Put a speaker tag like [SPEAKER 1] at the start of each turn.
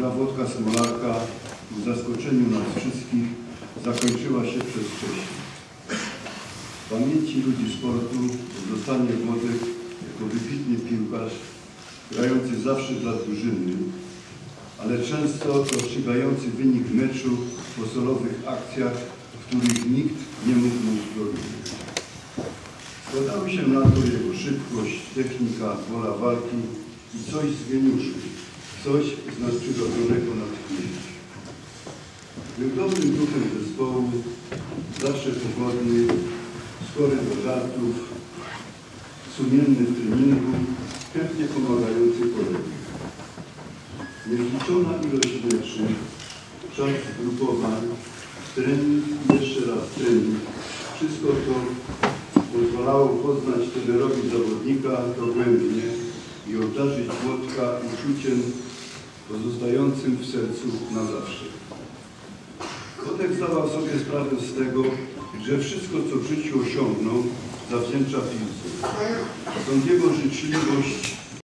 [SPEAKER 1] gra Włodka Smolarka w zaskoczeniu nas wszystkich zakończyła się przedwcześnie. W pamięci ludzi sportu zostanie Włodek jako wybitny piłkarz, grający zawsze dla drużyny, ale często rozstrzygający wynik meczu po solowych akcjach, których nikt nie mógł mu zbronić. Składały się na to jego szybkość, technika, wola walki i coś z geniuszu, coś z nadprzyrodzonego natchnienia. Był dobrym duchem zespołu, zawsze pogodny, skory do żartów, sumienny w treningu, chętnie pomagający kolegom. Niezliczona ilość meczy, czas grupowań, trening i jeszcze raz trening. Wszystko to pozwalało poznać trenerowi zawodnika dogłębnie i obdarzyć Włodka uczuciem pozostającym w sercu na zawsze. Kotek zdawał sobie sprawę z tego, że wszystko, co w życiu osiągnął, zawdzięcza piłce. Stąd jego życzliwość